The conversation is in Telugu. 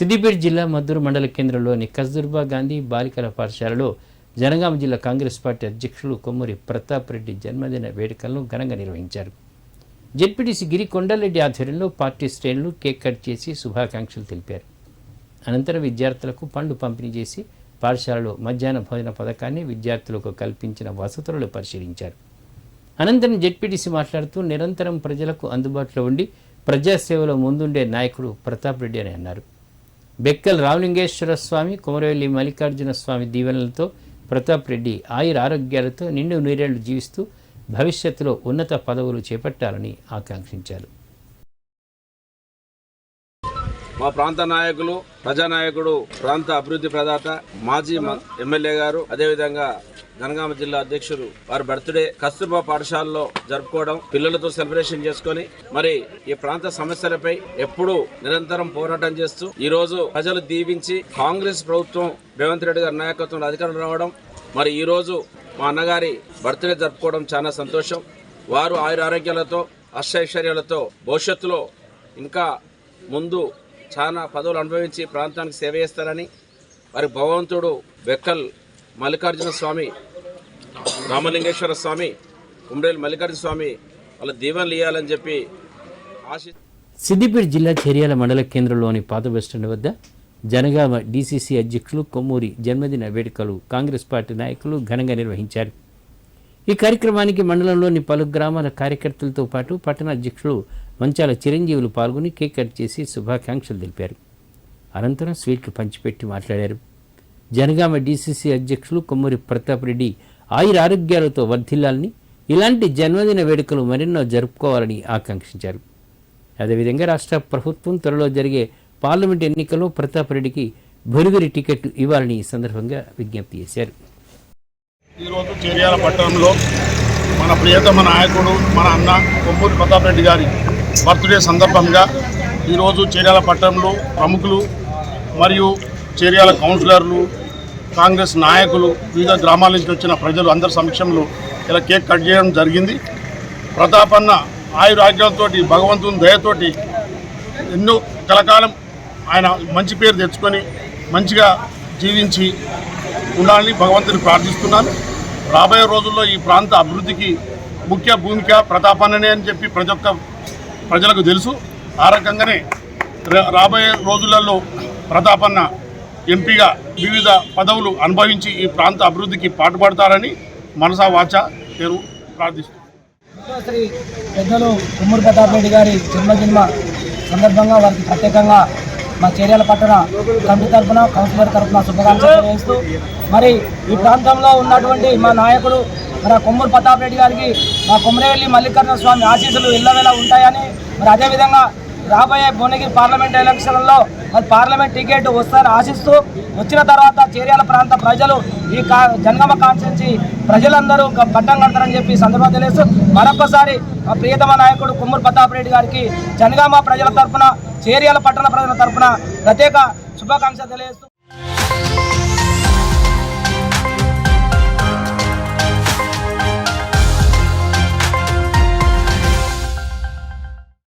సిద్దిపేట జిల్లా మద్దూరు మండల కేంద్రంలోని కస్తూర్బా గాంధీ బాలికల పాఠశాలలో జనగామ జిల్లా కాంగ్రెస్ పార్టీ అధ్యక్షులు కొమ్మూరి ప్రతాప్ రెడ్డి జన్మదిన వేడుకలను ఘనంగా నిర్వహించారు. జెడ్పీటీసీ గిరి కొండలరెడ్డి ఆధ్వర్యంలో పార్టీ శ్రేణులు కేక్ కట్ చేసి శుభాకాంక్షలు తెలిపారు. అనంతరం విద్యార్థులకు పండ్లు పంపిణీ చేసి పాఠశాలలో మధ్యాహ్న భోజన పథకాన్ని విద్యార్థులకు కల్పించిన వసతులను పరిశీలించారు. అనంతరం జెడ్పీటీసీ మాట్లాడుతూ నిరంతరం ప్రజలకు అందుబాటులో ఉండి ప్రజాసేవలో ముందుండే నాయకుడు ప్రతాప్ రెడ్డి అని అన్నారు. బెక్కల్ రామలింగేశ్వర స్వామి కుమరవెల్లి మల్లికార్జున స్వామి దీవెనలతో ప్రతాప్ రెడ్డి ఆయుర ఆరోగ్యాలతో నిండు నీరేళ్ళు జీవిస్తూ భవిష్యత్తులో ఉన్నత పదవులు చేపట్టాలని ఆకాంక్షించారు. మా ప్రాంత నాయకులు ప్రజానాయకుడు ప్రాంత అభివృద్ధి ప్రదాత మాజీ ఎమ్మెల్యే గారు అదేవిధంగా జనగామ జిల్లా అధ్యక్షుడు వారి బర్త్డే కస్తూర్బా పాఠశాలలో జరుపుకోవడం పిల్లలతో సెలబ్రేషన్ చేసుకొని మరి ఈ ప్రాంత సమస్యలపై ఎప్పుడూ నిరంతరం పోరాటం చేస్తూ ఈ రోజు ప్రజలు దీవించి కాంగ్రెస్ ప్రభుత్వం రేవంత్ రెడ్డి గారి నాయకత్వంలో అధికారం రావడం మరి ఈ రోజు మా అన్నగారి బర్త్డే జరుపుకోవడం చాలా సంతోషం. వారు ఆయుర ఆరోగ్యాలతో అష్టైశ్వర్యాలతో భవిష్యత్తులో ఇంకా ముందు చాలా పదవులు అనుభవించి ప్రాంతానికి సేవ చేస్తారని వారి భగవంతుడు వెక్కల్ మల్లికార్జున స్వామి రామలింగేశ్వర స్వామి కుమ్రేలు మల్లికార్జున స్వామి వాళ్ళ దీవెనలు ఇవ్వాలని చెప్పి ఆశి సిద్దిపేట జిల్లా చెరియాల మండల కేంద్రంలోని పాత బస్టాండ్ వద్ద జనగామ డీసీసీ అధ్యక్షులు కొమ్మూరి జన్మదిన వేడుకలు కాంగ్రెస్ పార్టీ నాయకులు ఘనంగా నిర్వహించారు. ఈ కార్యక్రమానికి మండలంలోని పలు గ్రామాల కార్యకర్తలతో పాటు పట్టణ అధ్యక్షులు మంచాల చిరంజీవులు పాల్గొని కేక్ కట్ చేసి శుభాకాంక్షలు తెలిపారు. అనంతరం స్వీట్లు పంచిపెట్టి మాట్లాడారు. జనగామ డీసీసీ అధ్యక్షులు కొమ్మూరి ప్రతాప్ రెడ్డి ఆయుర ఆరోగ్యాలతో వర్ధిల్లాలని ఇలాంటి జన్మదిన వేడుకలు మరెన్నో జరుపుకోవాలని ఆకాంక్షించారు. అదేవిధంగా రాష్ట్ర ప్రభుత్వం త్వరలో జరిగే పార్లమెంట్ ఎన్నికల్లో ప్రతాప్ రెడ్డికి భొరుగురి టికెట్ ఇవ్వాలని ఈ సందర్భంగా విజ్ఞప్తి చేశారు. ఈరోజు చేర్యాల పట్టణంలో మన ప్రియతమ నాయకుడు మన అన్న కొమ్మూరి ప్రతాప్ రెడ్డి గారి బర్త్డే సందర్భంగా ఈరోజు చేర్యాల పట్టణంలో ప్రముఖులు మరియు చేర్యాల కౌన్సిలర్లు కాంగ్రెస్ నాయకులు వివిధ గ్రామాల నుంచి వచ్చిన ప్రజలు అందరి సమక్షంలో ఇలా కేక్ కట్ చేయడం జరిగింది. ప్రతాపన్న ఆయురాగ్యాలతోటి భగవంతుని దయతోటి ఎన్నో కలకాలం ఆయన మంచి పేరు తెచ్చుకొని మంచిగా జీవించి ఉండాలని భగవంతుని ప్రార్థిస్తున్నాను. రాబోయే రోజుల్లో ఈ ప్రాంత అభివృద్ధికి ముఖ్య భూమిక ప్రతాపన్ననే అని చెప్పి ప్రతి ఒక్క ప్రజలకు తెలుసు. ఆ రకంగానే రాబోయే రోజులలో ప్రతాపన్న ఎంపీగా వివిధ పదవులు అనుభవించి ఈ ప్రాంత అభివృద్ధికి పాటుపడతారని మనసా వాచ నేను ప్రార్థిస్తున్నాను శ్రీ పెద్దలు ఉమ్మడి ప్రతాప్ రెడ్డి గారి జన్మదిన సందర్భంగా వారికి ప్రత్యేకంగా మా చర్యల పట్టణ కమిటీ తరఫున కౌన్సిలర్ తరఫున శుభాకాంక్షలు తెలియజేస్తూ మరి ఈ ప్రాంతంలో ఉన్నటువంటి మా నాయకుడు మరి ఆ కొమ్మూరు ప్రతాప్ రెడ్డి గారికి మా కొమరేవల్లి మల్లికార్జున స్వామి ఆశీస్సులు ఇళ్ళవేళ ఉంటాయని మరి అదేవిధంగా రాబోయే భువనగిరి పార్లమెంట్ ఎలక్షన్లో మరి పార్లమెంట్ టికెట్ వస్తారని ఆశిస్తూ వచ్చిన తర్వాత చేర్యాల ప్రాంత ప్రజలు ఈ కా జనగామ కాన్స్టిట్యున్సీ ప్రజలందరూ పట్టం కడతారని చెప్పి సందర్భంగా తెలియజేస్తూ మరొకసారి మా ప్రియతమ నాయకుడు కుమ్మూరు ప్రతాప్ రెడ్డి గారికి జనగామ ప్రజల తరపున చేర్యాల పట్టణ ప్రజల తరఫున ప్రత్యేక శుభాకాంక్షలు తెలియజేస్తూ